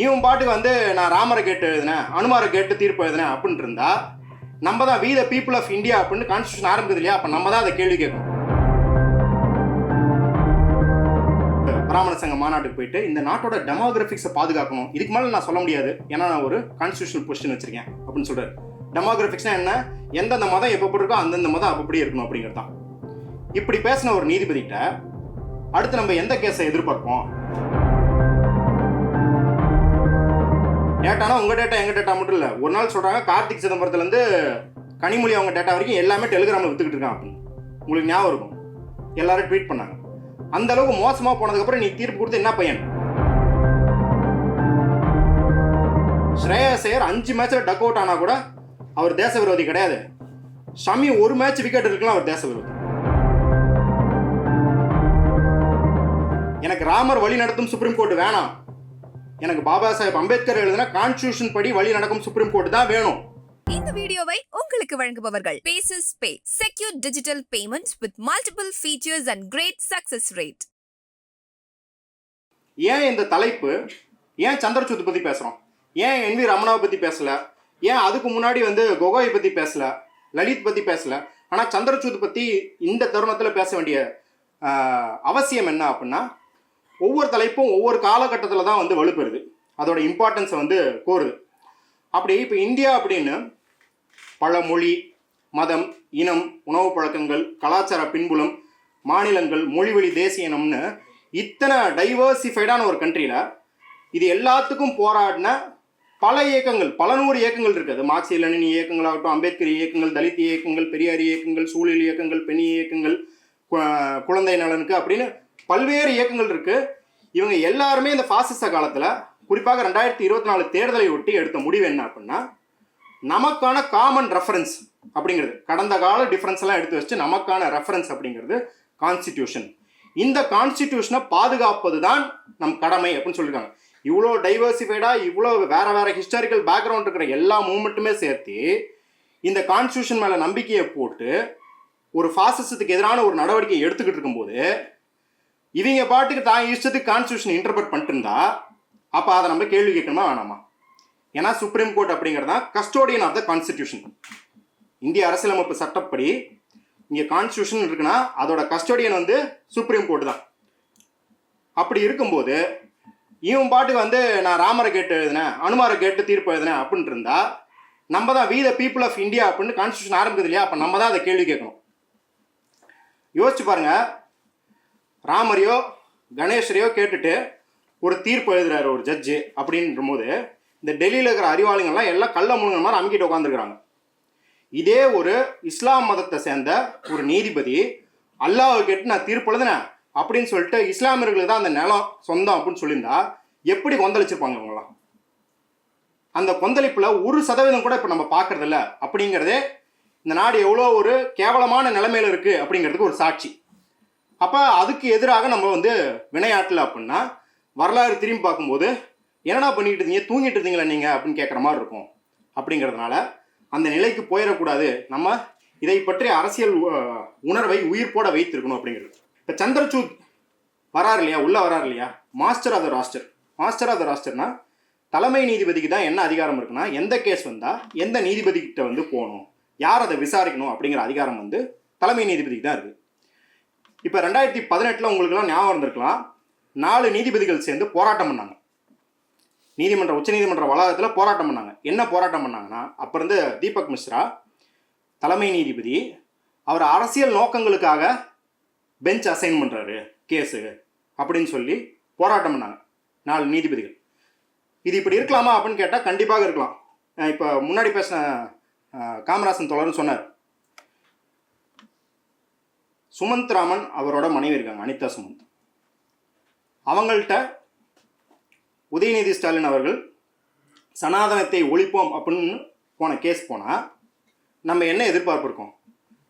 இவன் பாட்டுக்கு வந்து நான் ராமரை கேட்டு எழுதினேன் அனுமாரை கேட்டு தீர்ப்பு எழுதினேன் அப்படின்ட்டு இருந்தா நம்ம தான் we the people of India அப்படின்னு கான்ஸ்டியூஷன் ஆரம்பிக்குது இல்லையா? அப்போ நம்ம தான் அதை கேள்வி கேட்கணும். பிராமண சங்க மாநாட்டுக்கு போயிட்டு இந்த நாட்டோட டெமோகிராஃபிக்ஸை பாதுகாக்கணும். இதுக்கு மேலே நான் சொல்ல முடியாது. ஏன்னா நான் ஒரு கான்ஸ்டியூஷனல் பொசிஷன் வச்சிருக்கேன் அப்படின்னு சொல்கிறார் டெமோகிராஃபிக்ஸ்னா என்ன? எந்தெந்த மதம் எப்போ இருக்கோ அந்தந்த மதம் அப்படி இருக்கணும் அப்படிங்கிறது தான். இப்படி பேசின ஒரு நீதிபதிகிட்ட அடுத்து நம்ம எந்த கேஸை எதிர்பார்ப்போம்? டேட்டானா உங்கள் டேட்டா எங்கள் டேட்டா மட்டும் இல்லை. ஒரு நாள் சொல்கிறாங்க கார்த்திக் சிதம்பரத்துலேருந்து கனிமொழி அவங்க டேட்டா வரைக்கும் எல்லாமே டெலிகிராமில் விற்றுக்கிட்டு இருக்கான் அப்படின்னு. உங்களுக்கு ஞாபகம் இருக்கும். எல்லாரும் ட்வீட் பண்ணாங்க. அந்த அளவுக்கு மோசமாக போனதுக்கப்புறம் நீ தீர்ப்பு கொடுத்து என்ன பையன்? ஸ்ரேயா சேயர் அஞ்சு மேட்ச்சில் டக் அவுட் ஆனால் கூட அவர் தேச விரோதி கிடையாது. ஷமி ஒரு மேட்ச் விக்கெட் இருக்கலாம் அவர் தேச விரோதி. எனக்கு ராமர் வழி நடத்தும் சுப்ரீம் கோர்ட் வேணாம். எனக்கு பாபா சாஹேப் அம்பேத்கர் எழுதின கான்ஸ்டியூஷன் படி வழி நடக்கும் சுப்ரீம் கோர்ட் தான் வேணும். இந்த வீடியோவை உங்களுக்கு வழங்குபவர்கள் Paces pay secure digital payment with multiple features and great success rate ஏன் இந்த தலைப்பு? ஏன் சந்திரசூத் பற்றி பேசுகிறோம் ஏன் என் வி ரமணாவை பற்றி பேசல? ஏன் அதுக்கு முன்னாடி வந்து கொகோய் பற்றி பேசல? லலித் பற்றி பேசல? ஆனால் சந்திரசூத் பற்றி இந்த தருணத்தில் பேச வேண்டிய அவசியம் என்ன அப்படின்னா ஒவ்வொரு தலைப்பும் ஒவ்வொரு காலகட்டத்தில் தான் வந்து வலுப்பெறுது. அதோட இம்பார்ட்டன்ஸை வந்து கோருது. அப்படி இப்போ இந்தியா அப்படின்னு பல மொழி மதம் இனம் உணவு பழக்கங்கள் கலாச்சார பின்புலம் மாநிலங்கள் மொழிவழி தேசிய இனம்னு இத்தனை டைவர்சிஃபைடான ஒரு கண்ட்ரியில் இது எல்லாத்துக்கும் போராடின பல இயக்கங்கள் பல நூறு இயக்கங்கள் இருக்குது மார்க்சிய லெனின் இயக்கங்களாகட்டும் அம்பேத்கர் இயக்கங்கள் தலித் இயக்கங்கள் பெரியார் இயக்கங்கள் சூழல் இயக்கங்கள் பெண் இயக்கங்கள் கு- குழந்தை நலனுக்கு அப்படின்னு பல்வேறு இயக்கங்கள் இருக்கு. இவங்க எல்லாருமே இந்த பாசிச காலத்தில் குறிப்பாக ரெண்டாயிரத்தி இருபத்தி நாலு தேர்தலை ஒட்டி எடுத்த முடிவு என்ன அப்படின்னா நமக்கான காமன் ரெஃபரன்ஸ் அப்படிங்கிறது. கடந்த கால டிஃபரன்ஸ் எல்லாம் எடுத்து வச்சு நமக்கான ரெஃபரன்ஸ் அப்படிங்கிறது கான்ஸ்டிடியூஷன் இந்த கான்ஸ்டிடியூஷனை பாதுகாப்பது தான் நம் கடமை அப்படின்னு சொல்லியிருக்காங்க இவ்வளோ டைவர்சிஃபைடாக இவ்வளோ வேற வேற ஹிஸ்டாரிக்கல் பேக்ரவுண்ட் இருக்கிற எல்லா மூமெண்ட்டுமே சேர்த்து இந்த கான்ஸ்டியூஷன் மேலே நம்பிக்கையை போட்டு ஒரு ஃபாசிசத்துக்கு எதிரான ஒரு நடவடிக்கை எடுத்துக்கிட்டு இருக்கும்போது இவங்க பாட்டுக்கு தான் இஷ்டத்துக்கு கான்ஸ்டியூஷன் இன்டர்பிரட் பண்ணிட்டு இருந்தா அப்போ அதை நம்ம கேள்வி கேட்கணுமா வேணாமா? ஏன்னா சுப்ரீம் கோர்ட் அப்படிங்கிறது தான் கஸ்டோடியன் ஆஃப் த கான்ஸ்டிடியூஷன் இந்திய அரசியலமைப்பு சட்டப்படி இங்கே கான்ஸ்டியூஷன் இருக்குன்னா அதோட கஸ்டோடியன் வந்து சுப்ரீம் கோர்ட் தான். அப்படி இருக்கும்போது இவன் பாட்டுக்கு வந்து நான் ராமரை கேட்டு எழுதினேன் அனுமாரை கேட்டு தீர்ப்பு எழுதினேன் அப்படின்ட்டு இருந்தா நம்ம தான் we the people of India அப்படின்னு கான்ஸ்டியூஷன் ஆரம்பிக்குது இல்லையா? அப்போ நம்ம தான் அதை கேள்வி கேட்கணும். யோசிச்சு பாருங்க ராமரையோ கணேஷரையோ கேட்டுட்டு ஒரு தீர்ப்பு எழுதுறாரு ஒரு ஜட்ஜு அப்படின்ற போது இந்த டெல்லியில் இருக்கிற அறிவாளிகள்லாம் எல்லாம் கள்ள முழுங்க மாதிரி அமுக்கிட்டு உட்காந்துருக்குறாங்க இதே ஒரு இஸ்லாம் மதத்தை சேர்ந்த ஒரு நீதிபதி அல்லாவை கேட்டு நான் தீர்ப்பு எழுதுனேன் அப்படின்னு சொல்லிட்டு இஸ்லாமியர்களுக்கு தான் அந்த நிலம் சொந்தம் அப்படின்னு சொல்லியிருந்தா எப்படி கொந்தளிச்சிருப்பாங்க அவங்களாம் அந்த கொந்தளிப்பில் ஒரு சதவீதம் கூட இப்போ நம்ம பார்க்கறதில்ல அப்படிங்கிறதே இந்த நாடு எவ்வளோ ஒரு கேவலமான நிலைமையில் இருக்குது அப்படிங்கிறதுக்கு ஒரு சாட்சி. அப்போ அதுக்கு எதிராக நம்ம வந்து வினையாட்டல அப்படின்னா வரலாறு திரும்பி பார்க்கும்போது என்னடா பண்ணிக்கிட்டு இருந்தீங்க? தூங்கிட்டு இருந்தீங்களா நீங்கள் அப்படின்னு கேட்குற மாதிரி இருக்கும். அப்படிங்கிறதுனால அந்த நிலைக்கு போயிடக்கூடாது. நம்ம இதை பற்றி அரசியல் உணர்வை உயிர்ப்போட வைத்திருக்கணும் அப்படிங்கிறது. இப்போ சந்திரசூத் வராரு இல்லையா? உள்ளே வராரு இல்லையா? Master of the roster master of the ராஸ்டர்னா தலைமை நீதிபதிக்கு தான் என்ன அதிகாரம் இருக்குன்னா எந்த கேஸ் வந்தால் எந்த நீதிபதிக்கிட்ட வந்து போகணும்? யார் அதை விசாரிக்கணும் அப்படிங்கிற அதிகாரம் வந்து தலைமை நீதிபதிக்கு தான் இருக்குது இப்போ ரெண்டாயிரத்தி பதினெட்டில் உங்களுக்குலாம் ஞாபகம் இருந்திருக்கலாம் நாலு நீதிபதிகள் சேர்ந்து போராட்டம் பண்ணாங்க. நீதிமன்ற உச்சநீதிமன்ற வளாகத்தில் போராட்டம் பண்ணாங்க. என்ன போராட்டம் பண்ணாங்கன்னா அப்போ இருந்து தீபக் மிஸ்ரா தலைமை நீதிபதி அவர் அரசியல் நோக்கங்களுக்காக பெஞ்ச் அசைன் பண்ணுறாரு கேஸு அப்படின்னு சொல்லி போராட்டம் பண்ணாங்க. நாலு நீதிபதிகள். இது இப்படி இருக்கலாமா அப்படின்னு கேட்டால் கண்டிப்பாக இருக்கலாம். இப்போ முன்னாடி பேசின காமராசன் தொடர்னு சொன்னார். சுமந்த் ராமன் அவரோட மனைவி இருக்காங்க அனிதா சுமந்த். அவங்கள்ட்ட உதயநிதி ஸ்டாலின் அவர்கள் சனாதனத்தை ஒழிப்போம் அப்படின்னு போன கேஸ் போனால் நம்ம என்ன எதிர்பார்ப்பு இருக்கோம்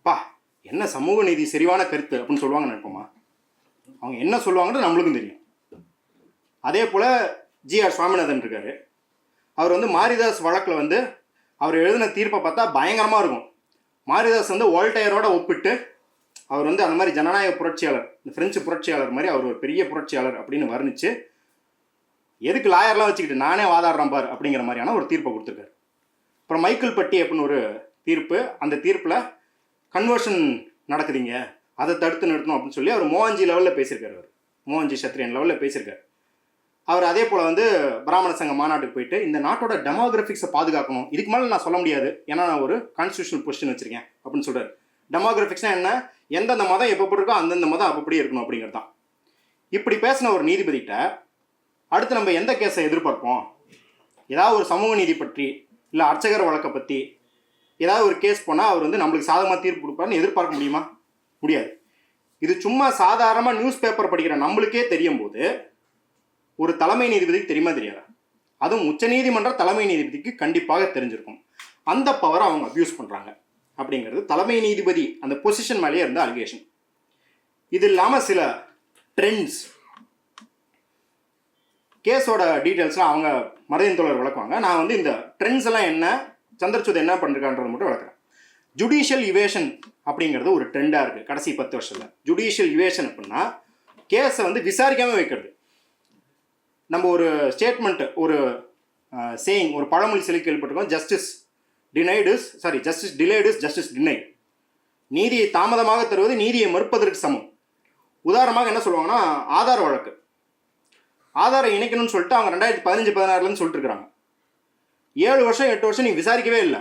பா என்ன சமூக நீதி சரிவான கருத்து அப்படின்னு சொல்லுவாங்க நினைப்போமா? அவங்க என்ன சொல்லுவாங்கன்னு நம்மளுக்கும் தெரியும். அதே போல் ஜிஆர் சுவாமிநாதன் இருக்கார். அவர் வந்து மாரிதாஸ் வழக்கில் வந்து அவர் எழுதின தீர்ப்பை பார்த்தா பயங்கரமாக இருக்கும். மாரிதாஸ் வந்து ஓல்டையரோட ஒப்பிட்டு அவர் வந்து அந்த மாதிரி ஜனநாயக புரட்சியாளர் இந்த பிரெஞ்சு புரட்சியாளர் மாதிரி அவர் ஒரு பெரிய புரட்சியாளர் அப்படின்னு வர்ணிச்சு எதுக்கு லாயர்லாம் வச்சுக்கிட்டு நானே வாதாடுறேன் பார் அப்படிங்கிற மாதிரியான ஒரு தீர்ப்பை கொடுத்துருக்காரு. அப்புறம் மைக்கேல் பட்டி அப்படின்னு ஒரு தீர்ப்பு அந்த தீர்ப்பில் கன்வர்ஷன் நடக்குதுங்க. அதை தடுத்து நிறுத்தணும் அப்படின்னு சொல்லி அவர் மோகன்ஜி லெவலில் பேசியிருக்காரு அவர். மோகன்ஜி சத்ரியன் லெவலில் பேசியிருக்காரு. அவர் அதே போல் வந்து பிராமண சங்க மாநாட்டுக்கு போயிட்டு இந்த நாட்டோட டெமோகிராஃபிக்ஸை பாதுகாக்கணும். இதுக்கு மேலே நான் சொல்ல முடியாது. ஏன்னா நான் ஒரு கான்ஸ்டியூஷனல் பொசிஷன் வச்சுருக்கேன் அப்படின்னு சொல்கிறார் டெமோகிராஃபிக்ஸ்னா என்ன? எந்தெந்த மதம் எப்போ இருக்கோ அந்தந்த மதம் அப்படி இருக்கணும் அப்படிங்கிறது தான் இப்படி பேசின ஒரு நீதிபதிகிட்ட அடுத்து நம்ம எந்த கேஸை எதிர்பார்ப்போம்? ஏதாவது ஒரு சமூக நீதி பற்றி இல்லை அர்ச்சகர் வழக்கை பற்றி ஏதாவது ஒரு கேஸ் போனால் அவர் வந்து நம்மளுக்கு சாதகமாக தீர்ப்பு கொடுப்பாருன்னு எதிர்பார்க்க முடியுமா? முடியாது. இது சும்மா சாதாரணமாக நியூஸ் பேப்பர் படிக்கிற நம்மளுக்கே தெரியும் போது ஒரு தலைமை நீதிபதிக்கு தெரியுமா தெரியாது? அதுவும் உச்சநீதிமன்ற தலைமை நீதிபதிக்கு கண்டிப்பாக தெரிஞ்சிருக்கும். அந்த பவரை அவங்க அப்யூஸ் பண்ணுறாங்க அப்படிங்கிறது தலைமை நீதிபதி அந்த பொசிஷன் மேலேயே இருந்த அலிகேஷன் இது இல்லாமல் சில ட்ரெண்ட்ஸ் கேஸோட டீட்டெயில்ஸ்லாம் அவங்க மருதின் தோழர் விளக்குவாங்க. நான் வந்து இந்த ட்ரெண்ட்ஸ் எல்லாம் என்ன சந்திரசூத் என்ன பண்ணிருக்கான்றது மட்டும் விளக்குறேன். ஜுடிஷியல் இவேஷன் அப்படிங்கிறது ஒரு ட்ரெண்டாக இருக்குது கடைசி பத்து வருஷத்தில். ஜுடிஷியல் இவேஷன் அப்படின்னா கேஸை வந்து விசாரிக்காமல் வைக்கிறது. நம்ம ஒரு ஸ்டேட்மெண்ட் ஒரு சேயிங் ஒரு பழமொழி சொல்லி கேள்விப்பட்டிருக்கோம் justice denied sorry justice delayed justice denied நீதியை தாமதமாக தருவது நீதியை மறுப்பதற்கு சமம். உதாரணமாக என்ன சொல்லுவாங்கன்னா ஆதார் வழக்கு. ஆதாரம் இணைக்கணும்னு சொல்லிட்டு அவங்க ரெண்டாயிரத்தி பதினஞ்சு பதினாறுலன்னு சொல்லிட்டு இருக்கிறாங்க ஏழு வருஷம் எட்டு வருஷம் நீ விசாரிக்கவே இல்லை.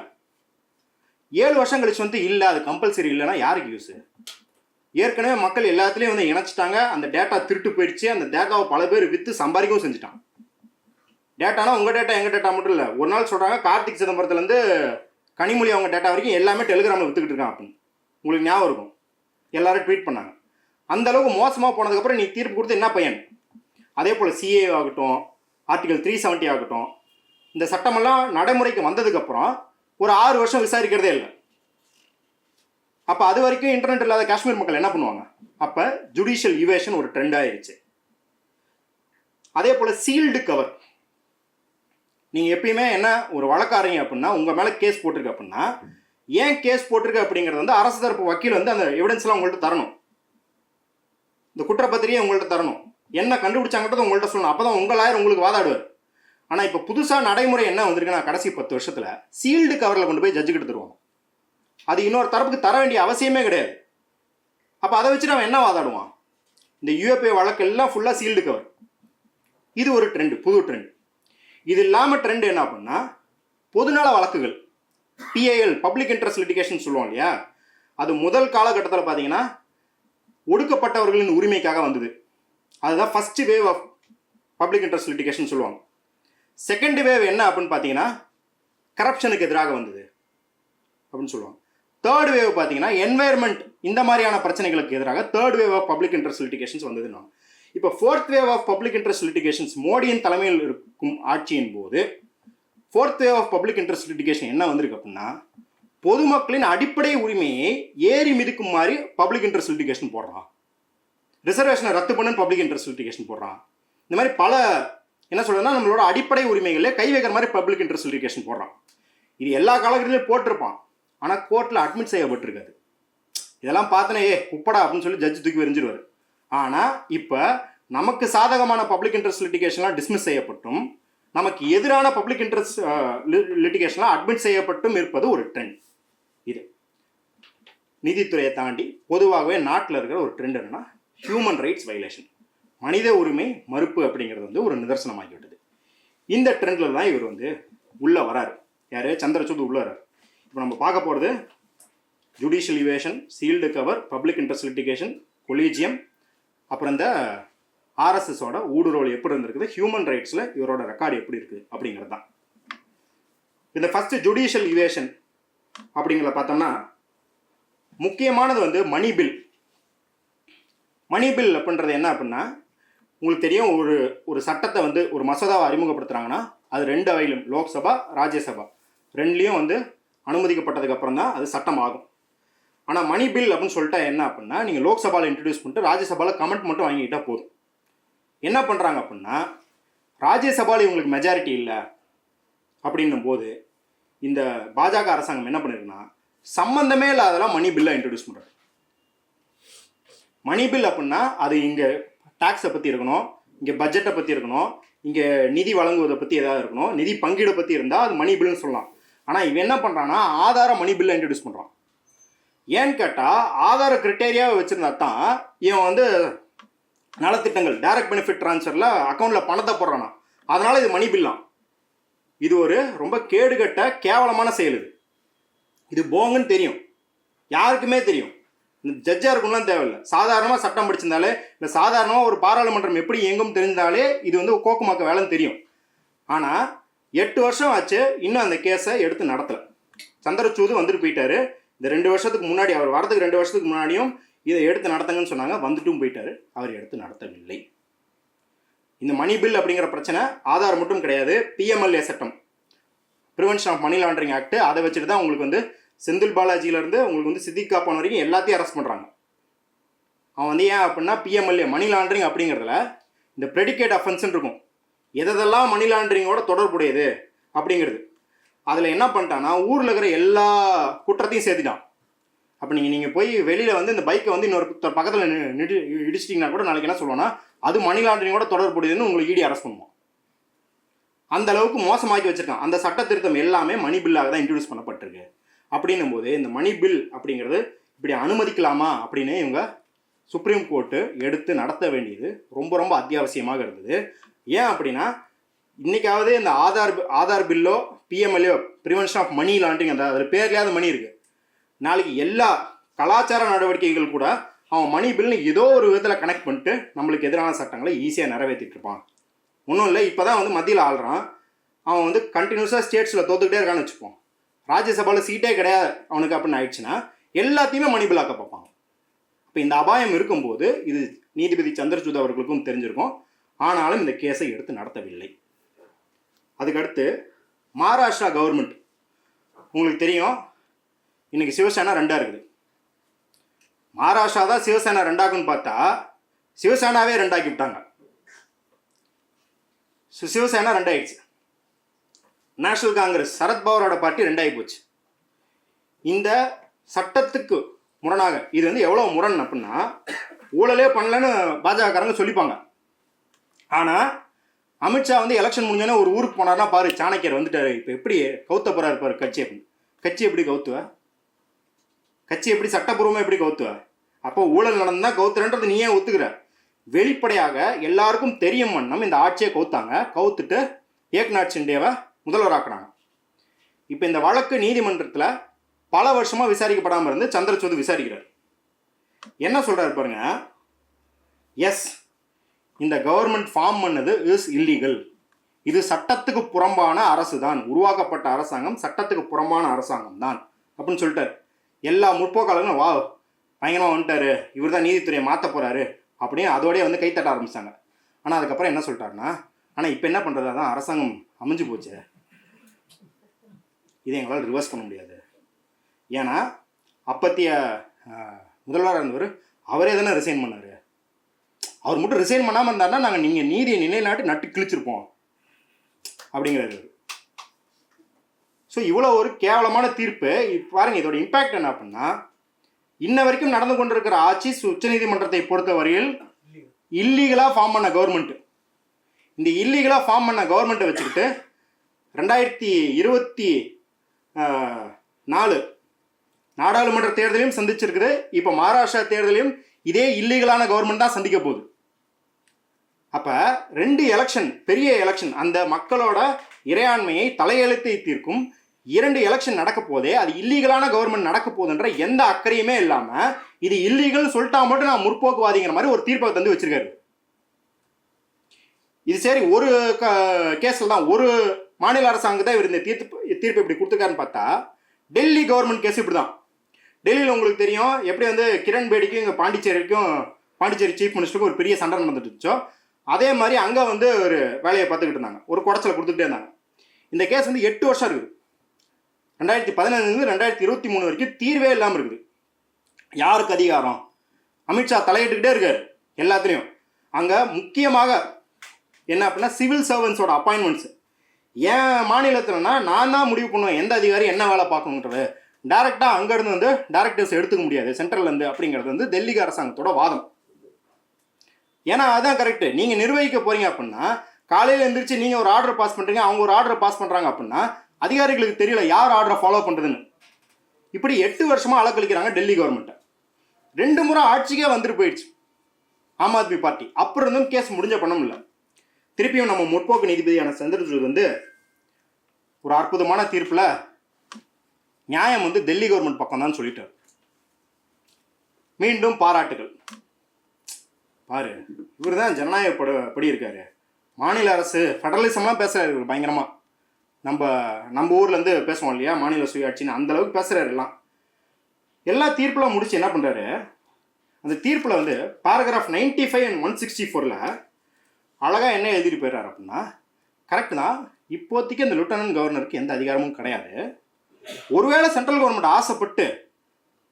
ஏழு வருஷம் கழிச்சு வந்து இல்லை அது கம்பல்சரி இல்லைன்னா யாருக்கு யூஸ் ஏற்கனவே மக்கள் எல்லாத்துலேயும் வந்து இணைச்சிட்டாங்க. அந்த டேட்டா திருட்டு போயிடுச்சு. அந்த டேட்டாவை பல பேர் விற்று சம்பாதிக்கவும் செஞ்சுட்டாங்க. டேட்டானா உங்கள் டேட்டா எங்கள் டேட்டா மட்டும் இல்லை. ஒரு நாள் சொல்கிறாங்க கார்த்திக் சிதம்பரத்துலேருந்து கனிமொழி அவங்க டேட்டா வரைக்கும் எல்லாமே டெலிகிராமில் விற்றுக்கிட்டு இருக்கான் அப்படின்னு உங்களுக்கு ஞாபகம் இருக்கும். எல்லாரும் ட்வீட் பண்ணாங்க. அந்த அளவுக்கு மோசமாக போனதுக்கப்புறம் நீ தீர்ப்பு கொடுத்து என்ன பையன்? அதே போல் சிஏ ஆகட்டும் ஆர்டிகல் த்ரீ செவன்ட்டி ஆகட்டும் இந்த சட்டமெல்லாம் நடைமுறைக்கு வந்ததுக்கப்புறம் ஒரு ஆறு வருஷம் விசாரிக்கிறதே இல்லை. அப்போ அது வரைக்கும் இன்டர்நெட் இல்லாத காஷ்மீர் மக்கள் என்ன பண்ணுவாங்க? அப்போ ஜுடிஷியல் இவேஷன் ஒரு ட்ரெண்ட் ஆயிடுச்சு அதே போல் சீல்டு கவர் நீங்கள் எப்பயுமே என்ன ஒரு வழக்காரங்க அப்படின்னா உங்கள் மேலே கேஸ் போட்டிருக்கு அப்படின்னா ஏன் கேஸ் போட்டிருக்கு அப்படிங்கிறது வந்து அரசு தரப்பு வக்கீல் வந்து அந்த எவிடன்ஸ்லாம் உங்கள்கிட்ட தரணும். இந்த குற்றப்பத்திரியை உங்கள்கிட்ட தரணும். என்ன கண்டுபிடிச்சாங்கன்றது உங்கள்கிட்ட சொல்லணும். அப்போ தான் உங்கள் லாயர் உங்களுக்கு வாதாடுவார். ஆனால் இப்போ புதுசாக நடைமுறை என்ன வந்திருக்குன்னா கடைசி பத்து வருஷத்தில் சீல்டு கவரில் கொண்டு போய் ஜட்ஜுக்கிட்ட தருவாங்க. அது இன்னொரு தரப்புக்கு தர வேண்டிய அவசியமே கிடையாது. அப்போ அதை வச்சு அவன் என்ன வாதாடுவான் இந்த யூஏபிஏ வழக்கெல்லாம் ஃபுல்லாக சீல்டு கவர் இது ஒரு ட்ரெண்ட் புது ட்ரெண்ட் இது இல்லாமல் ட்ரெண்ட் என்ன அப்படின்னா பொதுநல வழக்குகள் பிஐஎல் பப்ளிக் இன்ட்ரெஸ்ட் லிட்டிகேஷன் சொல்லுவோம் இல்லையா? அது முதல் காலகட்டத்தில் பார்த்தீங்கன்னா ஒடுக்கப்பட்டவர்களின் உரிமைக்காக வந்தது. அதுதான் first wave of public interest litigation சொல்லுவாங்க. செகண்ட் வேவ் என்ன அப்படின்னு பார்த்தீங்கன்னா கரப்ஷனுக்கு எதிராக வந்தது அப்படின்னு சொல்லுவாங்க. தேர்ட் வேவ் பார்த்தீங்கன்னா என்வாயர்மெண்ட் இந்த மாதிரியான பிரச்சனைகளுக்கு எதிராக third wave of public interest litigations வந்ததுன்னு இப்போ fourth wave of public interest litigations மோடியின் தலைமையில் இருக்கும் ஆட்சியின் போது fourth wave of public interest litigation என்ன வந்திருக்கு அப்படின்னா பொதுமக்களின் அடிப்படை உரிமையை ஏறி மிதிக்கும் மாதிரி பப்ளிக் இன்ட்ரெஸ்ட் லிட்டிகேஷன் போடுறான். ரிசர்வேஷனை ரத்து பண்ணுன்னு பப்ளிக் இன்ட்ரெஸ்ட் லிட்டிகேஷன் போடுறான். இந்த மாதிரி பல என்ன சொல்றதுன்னா நம்மளோட அடிப்படை உரிமைகளே கை வைக்கிற மாதிரி பப்ளிக் இன்ட்ரெஸ்ட் லிட்டிகேஷன் போடுறான். இது எல்லா காலகட்டத்திலையும் போட்டிருப்பான். ஆனால் கோர்ட்டில் அட்மிட் செய்யப்பட்டிருக்காது. இதெல்லாம் பார்த்தனே ஏ உப்படா அப்படின்னு சொல்லி ஜட்ஜ் தூக்கி எறிஞ்சிருவார். ஆனால் இப்போ நமக்கு சாதகமான பப்ளிக் இன்ட்ரெஸ்ட் லிட்டிகேஷன்லாம் டிஸ்மிஸ் செய்யப்பட்டும். நமக்கு எதிரான பப்ளிக் இன்ட்ரெஸ்ட் லிட்டிகேஷன்லாம் அட்மிட் செய்யப்பட்டும் இருப்பது ஒரு ட்ரெண்ட் இது. நீதித்துறையை தாண்டி பொதுவாகவே நாட்டில் இருக்கிற ஒரு ட்ரெண்ட் என்னன்னா ஹியூமன் ரைட்ஸ் வைலேஷன் மனித உரிமை மறுப்பு அப்படிங்கிறது வந்து ஒரு நிதர்சனமாகிவிட்டது. இந்த ட்ரெண்டில் தான் இவர் வந்து உள்ளே வராரு. யார்? சந்திரசூத் உள்ளே வராரு. இப்போ நம்ம பார்க்க போகிறது judicial evasion sealed cover public interest litigation collegium அப்புறம் இந்த ஆர்எஸ்எஸோட ஊடுருவல் எப்படி இருந்திருக்குது? ஹியூமன் ரைட்ஸில் இவரோட ரெக்கார்டு எப்படி இருக்குது அப்படிங்கிறது தான். இந்த ஃபஸ்ட்டு ஜுடிஷியல் இவேஷன் அப்படிங்கிறத பார்த்தோம்னா முக்கியமானது வந்து மணி பில் மணி பில் அப்படின்றது என்ன அப்படின்னா உங்களுக்கு தெரியும் ஒரு ஒரு சட்டத்தை வந்து ஒரு மசோதாவை அறிமுகப்படுத்துகிறாங்கன்னா அது ரெண்டு அவையிலும் லோக்சபா ராஜ்யசபா. ரெண்டுலேயும் வந்து அனுமதிக்கப்பட்டதுக்கப்புறம் தான் அது சட்டமாகும். ஆனால் மணி பில் அப்படின்னு சொல்லிட்டா என்ன அப்படின்னா நீங்கள் லோக்சபாவில் இன்ட்ரடியூஸ் பண்ணிட்டு ராஜ்யசபாவில் கமெண்ட் மட்டும் வாங்கிக்கிட்டா போதும். என்ன பண்ணுறாங்க அப்படின்னா ராஜ்யசபாவில் இவங்களுக்கு மெஜாரிட்டி இல்லை அப்படின்னும் போது இந்த பாஜக அரசாங்கம் என்ன பண்ணிருக்குன்னா சம்மந்தமே இல்லாதெல்லாம் மணி பில்லை இன்ட்ரடியூஸ் பண்ணுறாங்க மணி பில் அப்படின்னா அது இங்கே டேக்ஸை பற்றி இருக்கணும் இங்கே பட்ஜெட்டை பற்றி இருக்கணும் இங்கே நிதி வழங்குவதை பற்றி ஏதாவது இருக்கணும் நிதி பங்கீடை பற்றி இருந்தால் அது மணி பில்லுன்னு சொல்லலாம். ஆனால் இவன் என்ன பண்ணுறான்னா ஆதார மணி பில்லை இன்ட்ரடியூஸ் பண்ணுறான் ஏன்னு கேட்டால் ஆதார கிரிட்டேரியாவை வச்சுருந்தா தான் இவன் வந்து நலத்திட்டங்கள் டைரக்ட் பெனிஃபிட் ட்ரான்ஸ்ஃபரில் அக்கௌண்ட்டில் பணத்தை போடுறானா அதனால் இது மணி பில்லாம் இது ஒரு ரொம்ப கேடுகட்ட கேவலமான செயல் இது. இது போங்கன்னு தெரியும். யாருக்குமே தெரியும். இந்த ஜட்ஜாக இருக்கணும்லாம் தேவையில்லை. சாதாரணமாக சட்டம் படிச்சிருந்தாலே இல்லை சாதாரணமாக ஒரு பாராளுமன்றம் எப்படி இயங்கும் தெரிஞ்சாலே இது வந்து கோக்குமாக்க வேலைன்னு தெரியும். ஆனால் எட்டு வருஷம் ஆச்சு இன்னும் அந்த கேஸை எடுத்து நடத்தலை. சந்திரச்சூது வந்துட்டு போயிட்டாரு. இந்த ரெண்டு வருஷத்துக்கு முன்னாடி அவர் வரதுக்கு ரெண்டு வருஷத்துக்கு முன்னாடியும் இதை எடுத்து நடத்துங்கன்னு சொன்னாங்க. வந்துட்டும் போயிட்டார். அவர் எடுத்து நடத்தவில்லை. இந்த மணி பில் அப்படிங்கிற பிரச்சனை ஆதார் மட்டும் கிடையாது பிஎம்எல்ஏ சட்டம். Prevention of money laundering act அதை வச்சுட்டு தான் உங்களுக்கு வந்து செந்தில் பாலாஜியிலேருந்து உங்களுக்கு வந்து சித்திக் காப்பான் வரைக்கும் எல்லாத்தையும் அரெஸ்ட் பண்ணுறாங்க அவன் வந்து ஏன் அப்படின்னா பிஎம்எல்ஏ மணி லாண்டரிங் அப்படிங்கிறதுல இந்த ப்ரெடிகேட் அஃபென்ஸ்னு இருக்கும். எதெல்லாம் மணி லாண்டரிங்கோட தொடர்புடையது அப்படிங்கிறது. அதில் என்ன பண்ணிட்டான்னா ஊரில் இருக்கிற எல்லா குற்றத்தையும் சேர்த்துட்டான். அப்போ நீங்கள் நீங்கள் போய் வெளியில் வந்து இந்த பைக்கை வந்து இன்னொரு பக்கத்தில் நிடி இடிச்சிட்டிங்கன்னா கூட நாளைக்கு என்ன சொல்லுவோன்னா அது மணி லாண்டரிங்கோட தொடர்புடையதுன்னு உங்களுக்கு இடி அரெஸ்ட் பண்ணுவோம் அந்த அளவுக்கு மோசமாக்கி வச்சுருக்கான். அந்த சட்ட திருத்தம் எல்லாமே மணி பில்லாக தான் இன்ட்ரடியூஸ் பண்ணப்பட்டிருக்கு. அப்படின்னும் போது இந்த மணி பில் அப்படிங்கிறது இப்படி அனுமதிக்கலாமா அப்படின்னு இவங்க சுப்ரீம் கோர்ட்டு எடுத்து நடத்த வேண்டியது ரொம்ப ரொம்ப அத்தியாவசியமாக இருந்தது. ஏன் அப்படின்னா இன்னைக்காவது இந்த Aadhaar Aadhaar pillow PMLA prevention of money laundering அந்த அதில் பேர்லையாவது மணி இருக்குது நாளைக்கு எல்லா கலாச்சார நடவடிக்கைகள் கூட அவன் மணி பில்னு ஏதோ ஒரு விதத்தில் கனெக்ட் பண்ணிட்டு நம்மளுக்கு எதிரான சட்டங்களை ஈஸியாக நிறைவேற்றிட்டு இருப்பான். ஒன்றும் இல்லை இப்போ தான் வந்து மத்தியில் ஆள்றான். அவன் வந்து கண்டினியூஸாக ஸ்டேட்ஸில் தோத்துக்கிட்டே இருக்கான்னு வச்சுப்போம். ராஜ்யசபாவில் சீட்டே கிடையாது அவனுக்கு அப்படின்னு ஆயிடுச்சுன்னா எல்லாத்தையுமே மணி பில்லாக்க பார்ப்பான். இப்போ இந்த அபாயம் இருக்கும்போது இது நீதிபதி சந்திரசூட் அவர்களுக்கும் தெரிஞ்சிருக்கும். ஆனாலும் இந்த கேஸை எடுத்து நடத்தவில்லை. அதுக்கடுத்து மகாராஷ்டிரா கவர்மெண்ட் உங்களுக்கு தெரியும் இன்றைக்கி சிவசேனா ரெண்டாக இருக்குது. மகாராஷ்டிரா தான் சிவசேனா ரெண்டாக்குன்னு பார்த்தா சிவசேனாவே ரெண்டாக்கி விட்டாங்க. சிவசேனா ரெண்டாயிடுச்சு. நேஷனல் காங்கிரஸ் சரத்பவரோட பார்ட்டி ரெண்டாகி போச்சு. இந்த சட்டத்துக்கு முரணாக இது வந்து எவ்வளோ முரண் அப்படின்னா ஊழலே பண்ணலன்னு பாஜகக்காரங்க சொல்லிப்பாங்க. ஆனால் அமித்ஷா வந்து எலெக்ஷன் முடிஞ்சோன்னே ஒரு ஊருக்கு போனார்னா பாரு சாணக்கியர் வந்துட்டாரு. இப்போ எப்படி கவுத்த போறாரு பாரு கட்சி அப்படின்னு கட்சி எப்படி கவுத்துவ? கட்சி எப்படி சட்டப்பூர்வமாக எப்படி கவுத்துவ? அப்போ ஊழல் நடந்தால் கவுத்துறன்றது நீ ஏன் ஒத்துக்கிற? வெளிப்படையாக எல்லாருக்கும் தெரியும் வண்ணம் இந்த ஆட்சியை கவுத்தாங்க. கவுத்துட்டு ஏக்நாத் சிண்டேவை முதல்வராக்குனாங்க இப்போ இந்த வழக்கு நீதிமன்றத்தில் பல வருஷமாக விசாரிக்கப்படாமல் இருந்து சந்திரசூட் விசாரிக்கிறார். என்ன சொல்கிறார் பாருங்க? எஸ் இந்த கவர்மெண்ட் ஃபார்ம் பண்ணது இஸ் இல்லீகல் இது சட்டத்துக்கு புறம்பான அரசு தான் உருவாக்கப்பட்ட அரசாங்கம் சட்டத்துக்கு புறம்பான அரசாங்கம் தான் அப்படின்னு சொல்லிட்டார். எல்லா முற்போக்காளர்களும் வா பயங்கரமாக வந்துட்டாரு. இவர் தான் நீதித்துறையை மாற்ற போகிறாரு அப்படின்னு அதோடய வந்து கைத்தட்ட ஆரம்பித்தாங்க ஆனால் அதுக்கப்புறம் என்ன சொல்லிட்டாருன்னா ஆனால் இப்போ என்ன பண்ணுறது அதான் அரசாங்கம் அமைஞ்சு போச்சு. இதை எங்களால் ரிவர்ஸ் பண்ண முடியாது. ஏன்னா அப்பத்திய முதல்வராக இருந்தவர் அவரே தானே ரிசைன் பண்ணார். அவர் மட்டும் ரிசைன் பண்ணாமல் இருந்தாருன்னா நாங்கள் நீங்கள் நீதியை நிலைநாட்டி நட்டு கிழிச்சிருப்போம். அப்படிங்கிறாரு. ஸோ இவ்வளோ ஒரு கேவலமான தீர்ப்பு. பாருங்கள் பாருங்க இதோட இம்பேக்ட் என்ன அப்படின்னா இன்ன வரைக்கும் நடந்து கொண்டிருக்கிற ஆட்சி உச்சநீதிமன்றத்தை பொறுத்த வரையில் இல்லீகலாக ஃபார்ம் பண்ண கவர்மெண்ட் இந்த இல்லீகலாக ஃபார்ம் பண்ண கவர்மெண்ட்டை வச்சுக்கிட்டு ரெண்டாயிரத்தி இருபத்தி நாலு நாடாளுமன்ற தேர்தலையும் சந்திச்சிருக்குது. இப்போ மகாராஷ்டிரா தேர்தலையும் இதே இல்லீகலான கவர்மெண்ட் தான் சந்திக்க போகுது. அப்போ ரெண்டு எலெக்ஷன் பெரிய எலெக்ஷன் அந்த மக்களோட இறையாண்மையை தலையெழுத்தை தீர்க்கும் இரண்டு எலெக்ஷன் நடக்க போதே அது இல்லீகலான கவர்மெண்ட் நடக்க போதுன்ற எந்த அக்கறையுமே இல்லாமல் இது இல்லீகல் சொல்லிட்டா மட்டும் நான் முற்போக்குவாதிங்கிற மாதிரி ஒரு தீர்ப்பை தந்து வச்சிருக்காரு. இது சரி ஒரு கேஸில் தான் ஒரு மாநில அரசாங்கம் தான் இவர் இந்த தீர்ப்பு தீர்ப்பு இப்படி கொடுத்துருக்காருன்னு பார்த்தா டெல்லி கவர்மெண்ட் கேஸ் இப்படி தான். டெல்லியில் உங்களுக்கு தெரியும் எப்படி வந்து கிரண் பேடிக்கும் இங்கே பாண்டிச்சேரிக்கும் பாண்டிச்சேரி சீஃப் மினிஸ்டருக்கும் ஒரு பெரிய சண்டை நடந்துட்டு இருந்துச்சோ அதே மாதிரி அங்கே வந்து ஒரு வேலையை பார்த்துக்கிட்டு இருந்தாங்க. ஒரு குடச்சலை கொடுத்துட்டே இருந்தாங்க. இந்த கேஸ் வந்து எட்டு வருஷம் இருக்குது. ரெண்டாயிரத்தி பதினஞ்சுலேருந்து ரெண்டாயிரத்தி இருபத்தி மூணு வரைக்கும் தீர்வே இல்லாமல் இருக்குது. யாருக்கு அதிகாரம்? அமித்ஷா தலையிட்டுக்கிட்டே இருக்கார் எல்லாத்துலேயும். அங்கே முக்கியமாக என்ன அப்படின்னா சிவில் சர்வன்ஸோட அப்பாயின்மெண்ட்ஸ் என் மாநிலத்தில்னா நான் தான் முடிவு பண்ணுவேன் எந்த அதிகாரி என்ன வேலை பார்க்கணுன்றது. டேரெக்டாக அங்கேருந்து வந்து டேரக்டர்ஸ் எடுத்துக்க முடியாது. சென்ட்ரல்லேருந்து அப்படிங்கிறது வந்து டெல்லிக்கு அரசாங்கத்தோட வாதம். ஏன்னா அதான் கரெக்டு நீங்கள் நிர்வகிக்க போகிறீங்க அப்படின்னா காலையில் எழுந்திரிச்சு நீங்கள் ஒரு ஆர்டர் பாஸ் பண்ணுறீங்க அவங்க ஒரு ஆர்டர் பாஸ் பண்ணுறாங்க அப்படின்னா அதிகாரிகளுக்கு தெரியல யார் ஆர்டரை ஃபாலோ பண்ணுறதுன்னு இப்படி எட்டு வருஷமாக அலக்கழிக்கிறாங்க டெல்லி கவர்மெண்ட்டை ரெண்டு முறை ஆட்சிக்கே வந்துட்டு போயிடுச்சு. ஆம் ஆத்மி பார்ட்டி. அப்புறம் இருந்தும் கேஸ் முடிஞ்ச பண்ண திருப்பியும் நம்ம முற்போக்கு நீதிபதியான சந்திரசூட் வந்து ஒரு அற்புதமான தீர்ப்பில் நியாயம் வந்து டெல்லி கவர்மெண்ட் பக்கம் தான் சொல்லிட்டார். மீண்டும் பாராட்டுகள். பாரு இவர் தான் ஜனநாயக பட படி இருக்காரு மாநில அரசு ஃபெடரலிசம்லாம் பேசுகிறாரு இவர் பயங்கரமாக நம்ம நம்ம ஊர்லேருந்து பேசுவோம் இல்லையா மாநில சுயாட்சின்னு அந்த அளவுக்கு எல்லாம். எல்லா தீர்ப்புலாம் முடிச்சு என்ன பண்ணுறாரு அந்த தீர்ப்பில் வந்து paragraph ninety five and one sixty ஃபோரில் அழகாக என்ன எழுதிட்டு போயிடுறாரு அப்படின்னா கரெக்ட் தான். இப்போதைக்கு அந்த லிeutenant கவர்னருக்கு எந்த அதிகாரமும் கிடையாது. ஒருவேளை சென்ட்ரல் கவர்மெண்ட் ஆசைப்பட்டு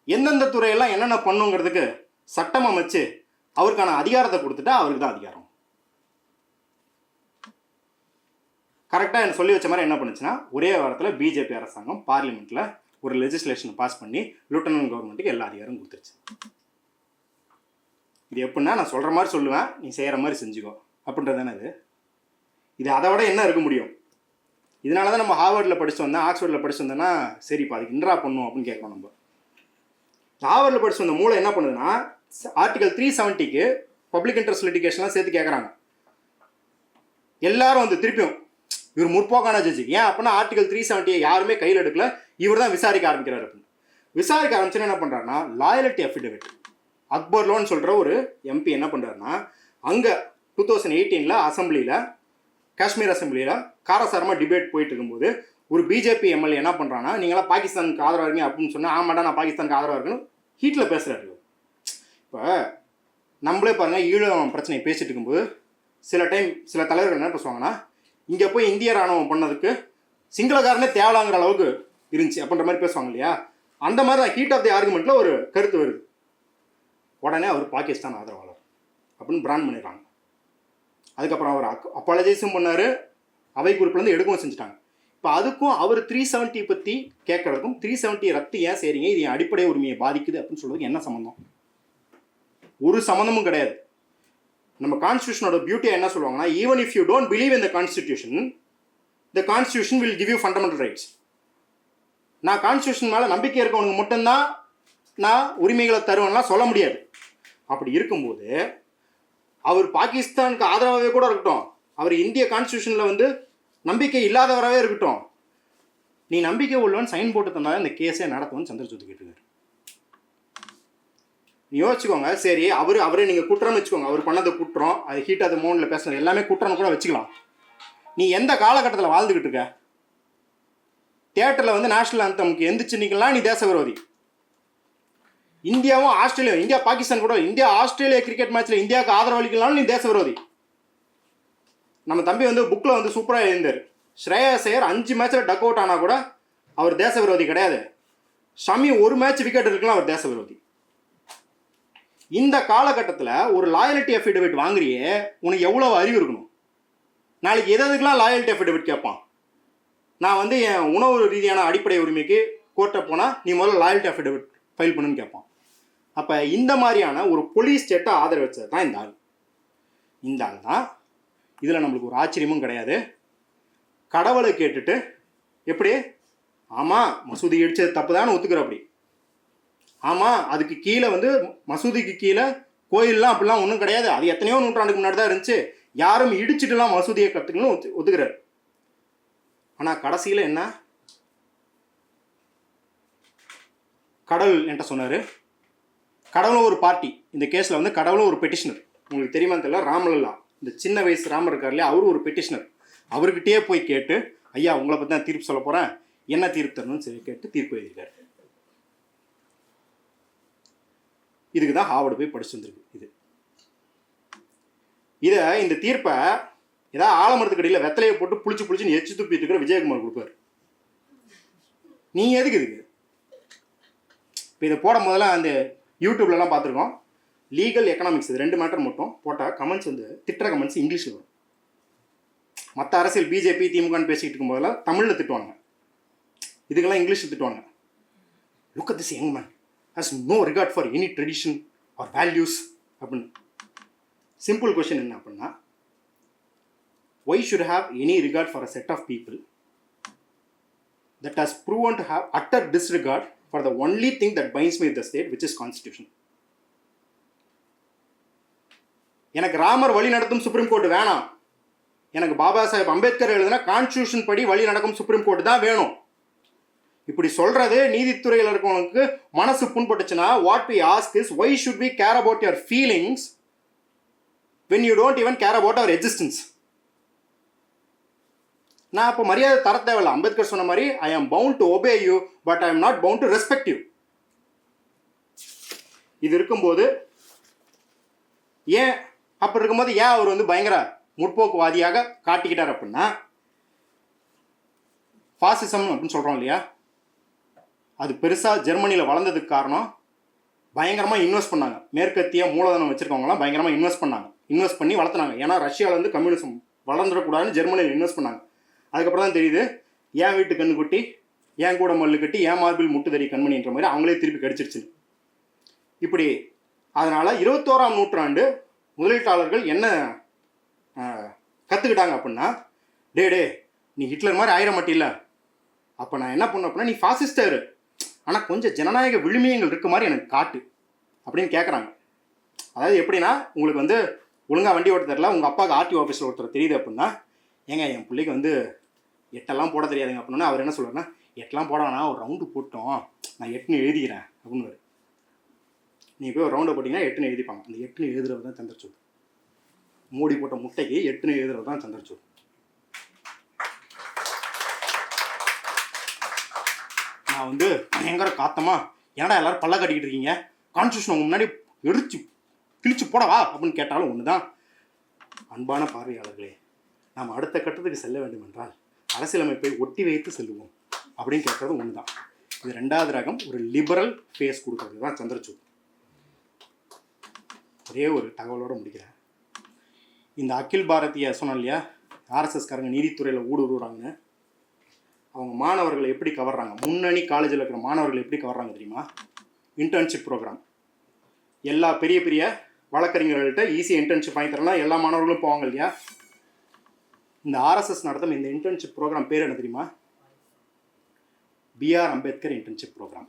எந்தெந்த துறையெல்லாம் என்னென்ன பண்ணுங்கிறதுக்கு சட்டம் அமைச்சு அவருக்கான அதிகாரத்தை கொடுத்துட்டா அவருக்கு தான் அதிகாரம் கரெக்டாக என்ன சொல்லி வச்ச மாதிரி என்ன பண்ணுச்சுன்னா ஒரே வாரத்தில் பிஜேபி அரசாங்கம் பார்லிமெண்ட்டில் ஒரு லெஜிஸ்லேஷனை பாஸ் பண்ணி லூட்டனன் கவர்மெண்ட்டுக்கு எல்லா அதிகாரம் கொடுத்துருச்சு. இது எப்படின்னா நான் சொல்கிற மாதிரி சொல்லுவேன் நீ செய்கிற மாதிரி செஞ்சுக்கோ. அப்படின்றது தானே இது. இது அதை விட என்ன இருக்க முடியும்? இதனால தான் நம்ம ஹார்வர்டில் படிச்சு வந்தேன் ஆக்ஸ்ஃபோர்டில் படிச்சு வந்தோன்னா சரி அதுக்கு இன்ட்ரா பண்ணும் அப்படின்னு கேட்கணும் நம்ம. ஹார்வர்டில் படிச்சு வந்த மூளை என்ன பண்ணுதுன்னா ஆர்டிகல் த்ரீ செவன்ட்டிக்கு பப்ளிக் இன்ட்ரெஸ்ட் லிட்டிகேஷன்லாம் சேர்த்து கேட்குறாங்க எல்லாரும் வந்து திருப்பியும் இவர் முற்போக்கான ஜட்ஜி ஏன் அப்படின்னா ஆர்டிகல் த்ரீ செவன்ட்டியை யாருமே கையில் எடுக்கல இவர் தான் விசாரிக்க ஆரம்பிக்கிறார் அப்படின்னு. விசாரிக்க ஆரம்பிச்சுன்னா என்ன பண்ணுறாருன்னா லாயலிட்டி அஃபிடவிட் அக்பர் லோன் சொல்கிற ஒரு எம்பி என்ன பண்ணுறாருன்னா அங்கே டூ தௌசண்ட் எயிட்டீனில் அசம்பிளியில் காஷ்மீர் அசம்பிளியில் காரசாரமாக டிபேட் போயிட்டு இருக்கும்போது ஒரு பிஜேபி எம்எல்ஏ என்ன பண்ணுறான்னா நீங்களாம் பாகிஸ்தானுக்கு ஆதரவாக இருக்கீங்க அப்படின்னு சொன்னால் ஆமாடா நான் பாகிஸ்தானுக்கு ஆதரவாக இருக்குன்னு ஹீட்டில் பேசுகிறாரு இப்போ நம்மளே பாருங்கள் ஈழம் பிரச்சனையை பேசிட்டு இருக்கும்போது சில டைம் சில தலைவர்கள் என்ன பேசுவாங்கன்னா இங்கே போய் இந்திய ராணுவம் பண்ணதுக்கு சிங்களக்காரனே தேவலாங்கிற அளவுக்கு இருந்துச்சு அப்படின்ற மாதிரி பேசுவாங்க இல்லையா? அந்த மாதிரி தான் ஹீட் ஆஃப் தி ஆர்குமெண்ட்டில் ஒரு கருத்து வருது. உடனே அவர் பாகிஸ்தான் ஆதரவாளர் அப்படின்னு பிராண்ட் பண்ணிடுறாங்க. அதுக்கப்புறம் அவர் அக் அப்பாலஜைஸும் பண்ணார். அவை குறிப்பிலேருந்து எடுக்கவும் செஞ்சுட்டாங்க. இப்போ அதுக்கும் அவர் த்ரீ செவன்ட்டி பற்றி கேட்குறதுக்கும் த்ரீ செவன்ட்டி ரத்து ஏன் செய்கிறீங்க இது என் அடிப்படை உரிமையை பாதிக்குது அப்படின்னு சொல்கிறதுக்கு என்ன சம்மந்தம் ஒரு சம்மந்தமும் கிடையாது. நம்ம கான்ஸ்டியூஷனோட பியூட்டியை என்ன சொல்லுவாங்கன்னா even if you don't believe in the constitution the constitution will give you fundamental rights நான் கான்ஸ்டியூஷன் மேலே நம்பிக்கை இருக்கவனுக்கு மட்டும்தான் நான் உரிமைகளை தருவேன்லாம் சொல்ல முடியாது. அப்படி இருக்கும்போது அவர் பாகிஸ்தானுக்கு ஆதரவாகவே கூட இருக்கட்டும். அவர் இந்திய கான்ஸ்டியூஷனில் வந்து நம்பிக்கை இல்லாதவராகவே இருக்கட்டும். நீ நம்பிக்கை உள்ளவன் சைன் போட்டு தந்தாலும் இந்த கேஸே நடத்துவன்னு சந்திரசூத் கேட்டுருக்காரு. யோசிச்சுக்கோங்க. சரி அவர் அவரே நீங்கள் குற்றம்னு வச்சுக்கோங்க. அவர் பண்ணதை குற்றம். அது ஹீட் அது மோனில் பேசுனது எல்லாமே குற்றம்னு கூட வச்சுக்கலாம். நீ எந்த காலகட்டத்தில் வாழ்ந்துக்கிட்டு இருக்க? தியேட்டரில் வந்து நேஷனல் அந்தமுக்கு எந்திரிச்சு நிற்கலாம் நீ தேச விரோதி இந்தியாவும் ஆஸ்திரேலியா இந்தியா பாகிஸ்தான் கூட இந்தியா ஆஸ்திரேலியா கிரிக்கெட் மேட்ச்சில் இந்தியாவுக்கு ஆதரவு அளிக்கலாம்னு நீ தேச விரோதி நம்ம தம்பி வந்து புக்கில் வந்து சூப்பராக எழுந்தார். ஸ்ரேயா சேயர் அஞ்சு மேட்ச்சில் டக் அவுட் ஆனால் கூட அவர் தேச விரோதி கிடையாது. ஷமி ஒரு மேட்ச் விக்கெட் இருக்கலாம் அவர் தேச விரோதி இந்த காலகட்டத்தில் ஒரு லாயலிட்டி அஃபிடவிட் வாங்குறியே உனக்கு எவ்வளோ அறிவு இருக்கணும்? நாளைக்கு எது எதுக்கெல்லாம் லாயல்ட்டி அஃபிடவிட் கேட்பான் நான் வந்து என் உணவு ரீதியான அடிப்படை உரிமைக்கு கோர்ட்டை போனால் நீ முதல்ல லாயல்ட்டி அஃபிடவிட் ஃபைல் பண்ணுன்னு கேட்பான் அப்போ இந்த மாதிரியான ஒரு போலீஸ் ஸ்டேட்டை ஆதரவச்சது தான் இந்த ஆள். இந்த ஆள் தான் இதில் நம்மளுக்கு ஒரு ஆச்சரியமும் கிடையாது. கடவுளை கேட்டுட்டு எப்படி? ஆமாம் மசூதி இடிச்சது தப்பு தான் ஒத்துக்கிறோம் அப்படி. ஆமாம் அதுக்கு கீழே வந்து மசூதிக்கு கீழே கோயில்லாம் அப்படிலாம் ஒன்றும் கிடையாது. அது எத்தனையோ நூற்றாண்டுக்கு முன்னாடி தான் இருந்துச்சு. யாரும் இடிச்சிட்டுலாம் மசூதியை கற்றுக்கணும் ஒத்து ஒத்துக்கிறார். ஆனால் கடைசியில் என்ன? கடவுள் என்கிட்ட சொன்னார். கடவுளும் ஒரு பார்ட்டி இந்த கேஸில் வந்து கடவுளும் ஒரு பெட்டிஷனர் உங்களுக்கு தெரியுமா தெரியல ராமலல்லா. இந்த சின்ன வயசு ராமர் இருக்கார் இல்லையா அவரும் ஒரு பெட்டிஷனர் அவர்கிட்டயே போய் கேட்டு ஐயா உங்களை பற்றி தான் தீர்ப்பு சொல்ல போகிறேன் என்ன தீர்ப்பு தரணும்னு சொல்லி கேட்டு தீர்ப்பு எழுதியிருக்காரு. இதுக்கு தான் ஹாவர்டு போய் படிச்சு வந்திருக்கு இது. இதை இந்த தீர்ப்பை ஏதாவது ஆலமரத்துக்கு அடியில் வெத்தலையை போட்டு புளிச்சு புளிச்சுன்னு எச்சு துப்பிட்டு இருக்கிற விஜயகுமார் கொடுப்பாரு. நீ எதுக்கு இதுக்கு? இப்போ இதை போடும் போதெல்லாம் அந்த யூடியூப்லலாம் பார்த்துருக்கோம். லீகல் எக்கனாமிக்ஸ் இது ரெண்டு மேட்டர் மட்டும் போட்டால் கமெண்ட்ஸ் வந்து திட்டுற கமெண்ட்ஸ் இங்கிலீஷில் வரும். மற்ற அரசியல் பிஜேபி திமுகன்னு பேசிக்கிட்டு இருக்கும்போதெல்லாம் தமிழில் திட்டுவாங்க. இதுக்கெல்லாம் இங்கிலீஷில் திட்டுவாங்க. Look at this young man has no regard for any tradition or values அப்படின்னு. சிம்பிள் கொஷின் என்ன அப்படின்னா why should have any regard for a set of people that has proven to have utter disregard for the only thing that binds me the state which is constitution எனக்கு ராமர் வழி நடத்தும் supreme court வேணாம். எனக்கு பாபா சாஹேப் அம்பேத்கர் எழுதுனா constitution படி வழி நடக்கும் சுப்ரீம் கோர்ட் தான் வேணும். இப்படி சொல்றது நீதித்துறையில் இருக்கவங்களுக்கு மனசு புண்பட்டுச்சுன்னா what we ask is why should be care about your feelings when you don't even care about our existence நான் அப்போ மரியாதை தர தேவையில்ல. அம்பேத்கர் சொன்ன மாதிரி I am bound to obey you but I am not bound to respect you இது இருக்கும்போது ஏன் அப்படி இருக்கும்போது ஏன் அவர் வந்து பயங்கர முற்போக்குவாதியாக காட்டிக்கிட்டார் அப்படின்னா ஃபாசிசம் அப்படின்னு சொல்கிறோம் இல்லையா? அது பெருசாக ஜெர்மனியில் வளர்ந்ததுக்கு காரணம் பயங்கரமாக இன்வெஸ்ட் பண்ணாங்க. மேற்கத்திய மூலதனம் வச்சுருக்கவங்களாம் பயங்கரமாக இன்வெஸ்ட் பண்ணாங்க. இன்வெஸ்ட் பண்ணி வளர்த்துனாங்க. ஏன்னா ரஷ்யாவில் வந்து கம்யூனிசம் வளர்ந்துடக்கூடாதுன்னு ஜெர்மனியில் இன்வெஸ்ட் பண்ணாங்க. அதுக்கப்புறம் தான் தெரியுது என் வீட்டு கண்ணு குட்டி என் கூட மல்லு கட்டி என் மார்பில் முட்டுதறி கண்மணின்ற மாதிரி அவங்களே திருப்பி கடிச்சிருச்சு இப்படி அதனால் இருபத்தோராம் நூற்றாண்டு முதலீட்டாளர்கள் என்ன கற்றுக்கிட்டாங்க அப்படின்னா டே டே நீ ஹிட்லர் மாதிரி ஆயிட மாட்டில்ல. அப்போ நான் என்ன பண்ண அப்படின்னா நீ ஃபாசிஸ்டர் ஆனால் கொஞ்சம் ஜனநாயக விழுமியங்கள் இருக்க மாதிரி எனக்கு காட்டு அப்படின்னு கேட்குறாங்க அதாவது எப்படின்னா உங்களுக்கு வந்து ஒழுங்காக வண்டி ஓட்ட தெரில உங்கள் அப்பாவுக்கு ஆர்டிஓ ஆஃபீஸில் ஒருத்தர் தெரியுது அப்படின்னா ஏங்க என் பிள்ளைக்கு வந்து எட்டெல்லாம் போட தெரியாதுங்க அப்படின்னா அவர் என்ன சொல்கிறாருன்னா எட்டெல்லாம் போட வேணாம் ஒரு ரவுண்டு போட்டோம். நான் எட்டுன்னு எழுதிக்கிறேன் அப்படின்னு நீங்கள் போய் ஒரு ரவுண்டை போட்டிங்கன்னா எட்டுன்னு எழுதிப்பாங்க. அந்த எட்டுன்னு எழுதுறது தான் சந்திரச்சூட் மூடி போட்ட முட்டைக்கு எட்டுன்னு எழுதுறது தான் சந்திரச்சூட் நான் வந்து பயங்கர காத்தமா ஏன்டா எல்லாரும் பல்ல கட்டிக்கிட்டு இருக்கீங்க? கான்ஸ்டியூஷன் உங்க முன்னாடி எரிச்சு கிழிச்சு போடவா அப்படின்னு கேட்டாலும் ஒன்று தான் அன்பான பார்வையாளர்களே நாம் அடுத்த கட்டத்துக்கு செல்ல வேண்டும் என்றால் அரசியலமைப்பை ஒட்டி வைத்து செல்லுவோம் அப்படின்னு கேட்கறது ஒன்று தான் இது ரெண்டாவது ரகம் ஒரு லிபரல் ஃபேஸ் கொடுக்கறது தான் சந்திரசூட். ஒரே ஒரு தகவலோட முடிக்கிறேன். இந்த அகில் பாரதிய சொன்னோம் இல்லையா? ஆர்எஸ்எஸ்காரங்க நீதித்துறையில் ஊடுருவுறாங்கன்னு. அவங்க மாணவர்களை எப்படி கவர்றாங்க? முன்னணி காலேஜில் இருக்கிற மாணவர்களை எப்படி கவர்றாங்க தெரியுமா? இன்டர்ன்ஷிப் ப்ரோக்ராம் எல்லா பெரிய பெரிய வழக்கறிஞர்கள்ட்ட ஈஸியாக இன்டர்ன்ஷிப் வாங்கி தரலாம். எல்லா மாணவர்களும் போவாங்க இல்லையா? இந்த ஆர்எஸ்எஸ் நடத்தும் இந்த இன்டர்ன்ஷிப் ப்ரோக்ராம் பேர் என்ன தெரியுமா? பிஆர் அம்பேத்கர் இன்டர்ன்ஷிப் ப்ரோக்ராம்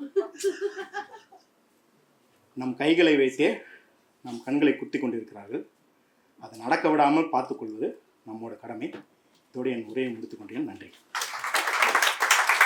நம் கைகளை வைத்தே நம் கண்களை குத்தி கொண்டிருக்கிறார்கள். அதை நடக்க விடாமல் பார்த்துக்கொள்வது நம்மோட கடமை. இதோடு என் உரையை முடித்துக்கொண்டேன் நன்றி.